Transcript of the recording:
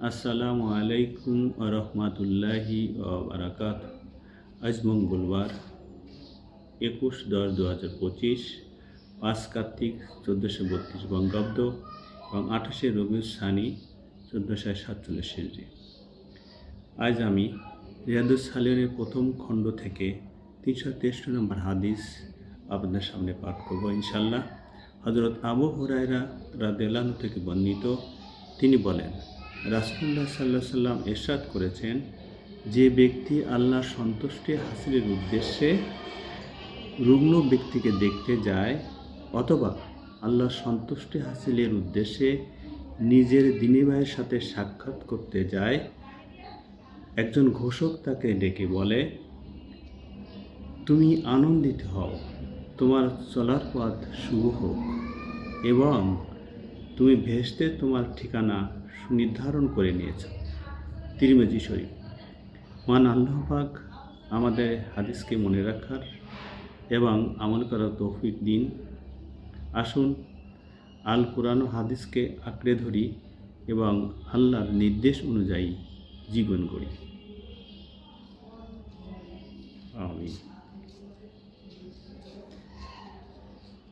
আসসালামু আলাইকুম রহমতুল্লাহি বারাকাত আজ মঙ্গলবার, একুশ দশ দু হাজার পঁচিশ, পাঁচ কার্তিক চোদ্দোশো বত্রিশ বঙ্গাব্দ এবং আঠাশে রবিউল সানি চোদ্দোশো সাতচল্লিশ হিজড়ি আজ আমি রিয়াদুস সালিনের প্রথম খণ্ড থেকে তিনশো তেষট্টি নম্বর হাদিস আপনাদের সামনে পাঠ করব ইনশাল্লাহ হজরত আবু হুরায়রা রাদেলানু থেকে বর্ণিত, তিনি বলেন রাসুল্লাহ সাল্লাহ সাল্লাম এরশাদ করেছেন, যে ব্যক্তি আল্লাহর সন্তুষ্টি হাসিলের উদ্দেশ্যে রুগ্ন ব্যক্তিকে দেখতে যায় অথবা আল্লাহর সন্তুষ্টি হাসিলের উদ্দেশ্যে নিজের দিনীভাইয়ের সাথে সাক্ষাৎ করতে যায়, একজন ঘোষক তাকে ডেকে বলে, তুমি আনন্দিত হও, তোমার চলার পথ শুভ হোক এবং তুমি ভেস্তে তোমার ঠিকানা সুনির্ধারণ করে নিয়েছ। তিরমেজি শরীফ। মান আল্লাহ পাক আমাদের হাদিসকে মনে রাখার এবং আমল করার তৌফিক দিন। আসুন, আল কোরআন হাদিসকে আঁকড়ে ধরি এবং আল্লাহর নির্দেশ অনুযায়ী জীবন গড়ি। আমিন।